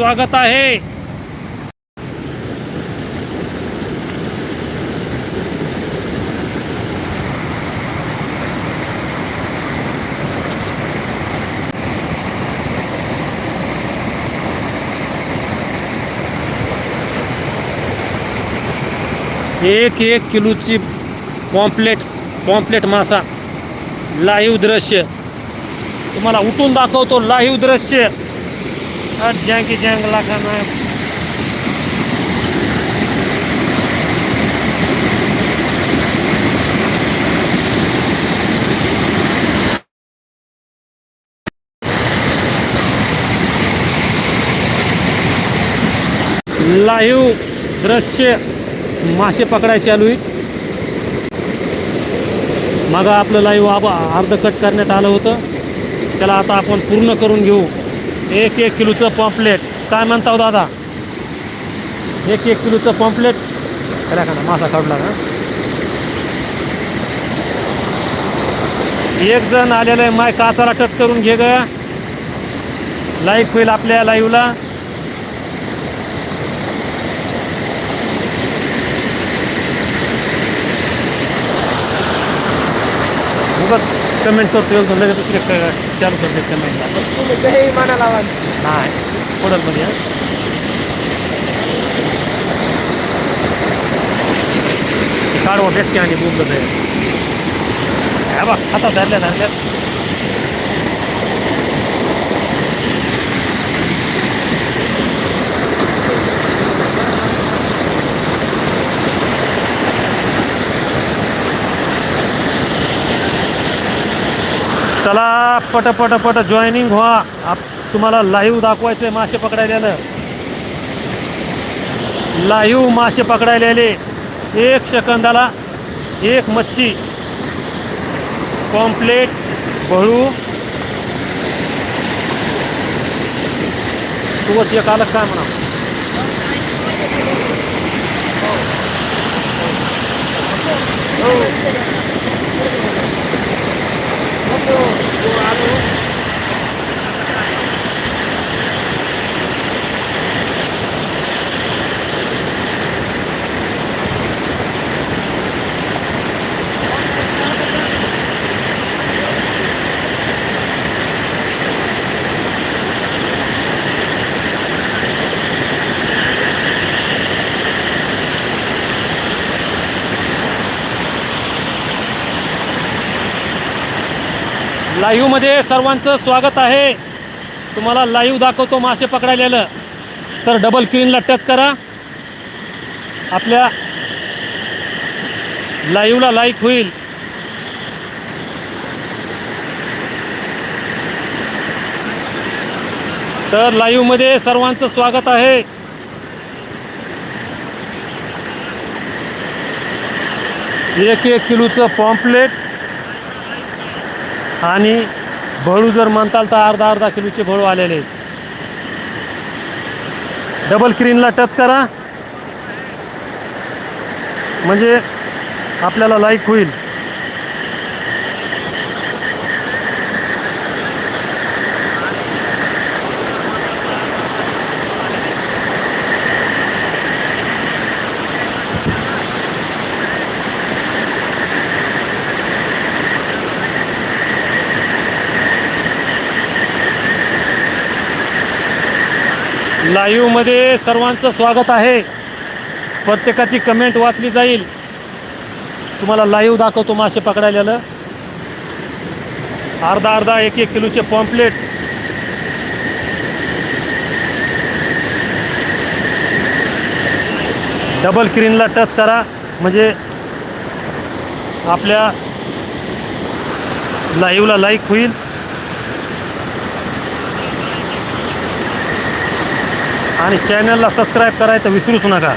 स्वागत आहे. एक एक किलोची पॉम्पलेट पॉम्पलेट मासा. लाईव्ह दृश्य. तुम्हाला उठून दाखवतो लाईव्ह दृश्य. जँकी जँग लाखाना लाईव्ह दृश्य मासे पकडायचे चालू आहेत. मग आपलं लाईव्ह आब अर्ध कट करण्यात आलं होतं. त्याला आता आपण पूर्ण करून घेऊ. एक एक किलोचं पॉम्पलेट. काय म्हणता हो दादा? एक एक किलोचं पॉम्पलेट. त्याला का मासा काढला ना एक जण आलेलं आहे माय काचाला टच करून घे ग लाईक होईल आपल्या लाईव्हला कमेंट करतो एक लगेच क- चालू करते कमेंटला तुम्ही काही म्हणा लावा नाही पडलमध्ये हा. ते काढवा भेटते आणि बोललं ते हा बा हातात धरल्या धरल्या चला पट पट पट जॉईनिंग व्हा. आप तुम्हाला लाईव्ह दाखवायचं आहे मासे पकडायला लाईव्ह मासे पकडायलेले. एक सेकंदाला एक मच्छी. कॉम्प्लेट भळू तूच एक आलं काय म्हणा? लाईव्हमध्ये सर्वांचं स्वागत आहे. तुम्हाला लाईव्ह दाखवतो मासे पकडायलेलं. तर डबल क्रीनला टच करा. आपल्या लाईव्हला लाईक होईल. तर लाईव्हमध्ये सर्वांचं स्वागत आहे. एक एक किलोचं पॉम्पलेट आणि भळू जर म्हणताल तर अर्धा अर्धा किलोचे भळू आलेले आहेत. डबल स्क्रीनला टच करा. म्हणजे आपल्याला लाईक होईल. लाईव्हमध्ये सर्वांचं स्वागत आहे. प्रत्येकाची कमेंट वाचली जाईल. तुम्हाला लाईव्ह दाखवतो मासे पकडायला अर्धा अर्धा एक एक किलोचे पॉम्पलेट डबल स्क्रीनला टच करा. म्हणजे आपल्या लाईव्हला लाईक होईल. आणि चॅनलला सबस्क्राईब करायचं विसरूच नका.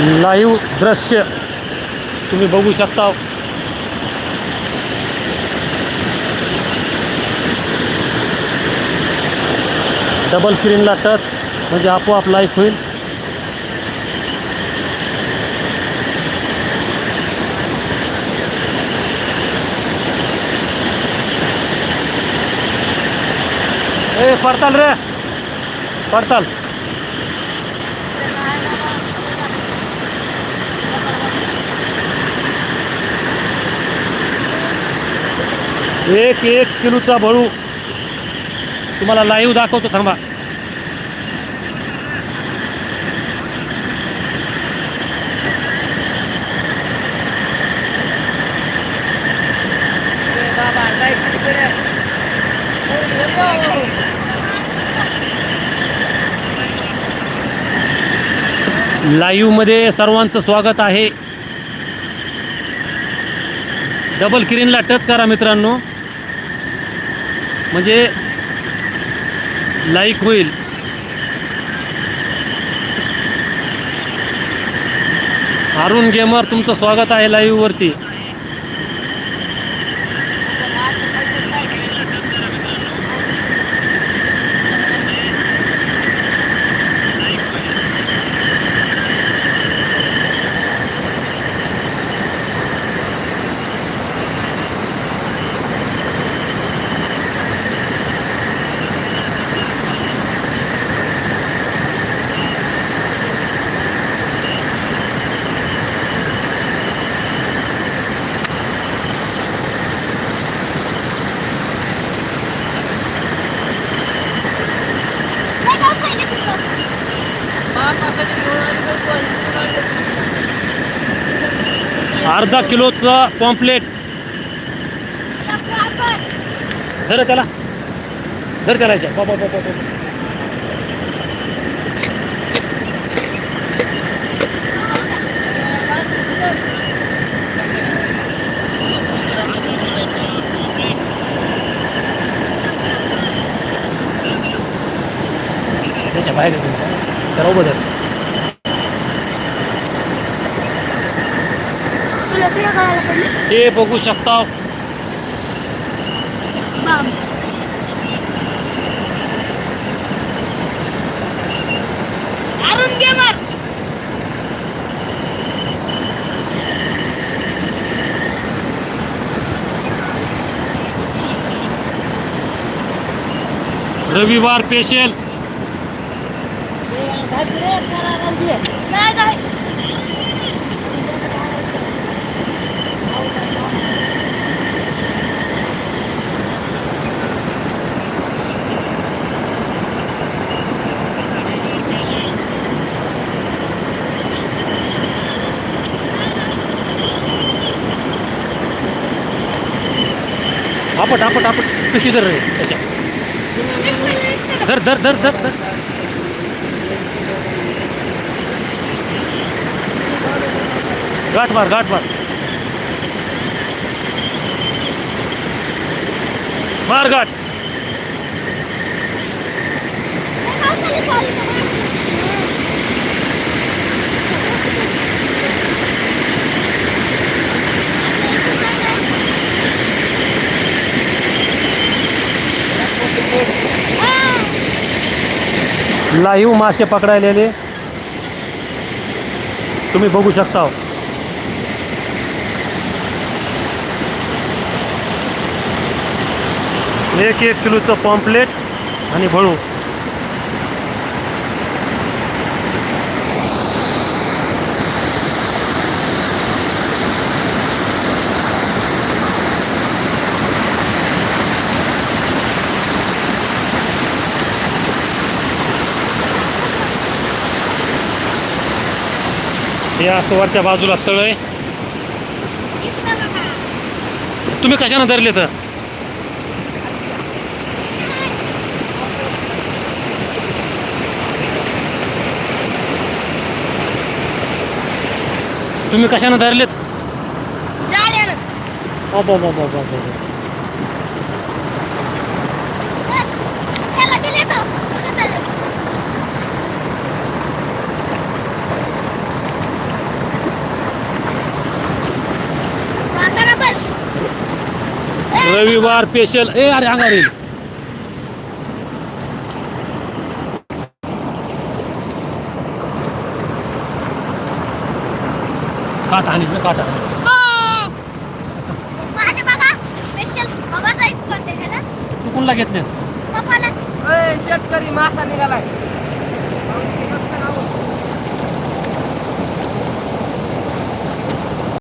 लाईव्ह दृश्य तुम्ही बघू शकता. डबल स्क्रीनला टच म्हणजे आपोआप लाईफ होईल. ए पडताल रे. पडताल. एक एक किलोचा भळू तुम्हाला लाईव्ह दाखवतो थांबा. लाईव्हमध्ये सर्वांचं स्वागत आहे. डबल किरीनला टच करा मित्रांनो. म्हणजे लाईक होईल अरुण गेमर तुमचं स्वागत आहे लाईव्हवरती अर्धा किलोचं पॉम्पलेट. धर त्याला. धर त्याला याच्या. पा, पा, पा, त्याच्या बाहेर कळायला पडलं? हे बघू शकता. रविवार पेशल आपट आपट आपट. कशी धर रे? त्याच्या धर धर धर धर धर. गाठ मार गाठ मार। मार गाठ। लाईव्ह मासे पकडायलेले। तुम्ही बघू शकता। एक एक किलोचं पॉम्पलेट आणि भळू. असं वरच्या बाजूला तळ आहे. तुम्ही कशानं धरले तर? तुम्ही कशानं धरलेत जाळ्यानं ओ बो बो बो बो बो बो. त्याला दिले का कुठं चाललं? म्हातारा बस. ए, रविवार स्पेशल ए अरे अंगावर येईल काटा आणि काटा हाणी. माझे बघा स्पेशल बाबा राईस करते ह्याला तू कुणला घेतलेस? पप्पाला. शेतकरी मासा निघालाय.